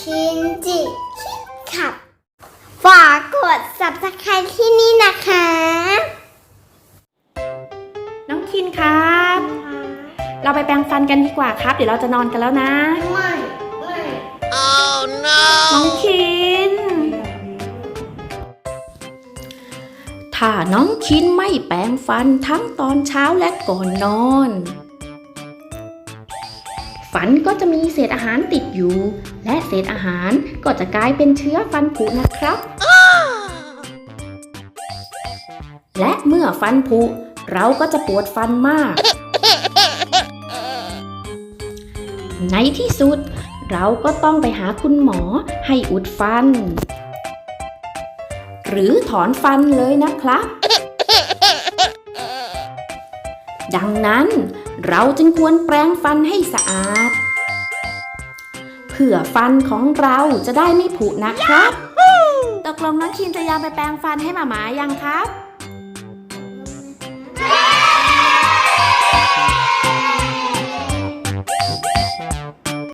คินจิคิดขับ ฝากกด subscribe ที่นี่นะคะ น้องคินครับ เราไปแปรงฟันกันดีกว่าครับ เดี๋ยวเราจะนอนกันแล้วนะ ไม่ ไม่น้องคิน ถ้าน้องคินไม่แปรงฟันทั้งตอนเช้าและก่อนนอน ฟันก็จะมีเศษอาหารติดอยู่ และเศษอาหารก็จะกลายเป็นเชื้อฟันผุนะครับ และเมื่อฟันผุเราก็จะปวดฟันมาก ในที่สุด เราก็ต้องไปหาคุณหมอให้อุดฟัน หรือถอนฟันเลยนะครับ ดังนั้นเราจึงควรแปรงฟันให้สะอาดเพื่อฟันของเราจะได้ไม่ผุนะครับ ตกลงน้องคินจะยอมไปแปรงฟันให้หมาหมายังครับ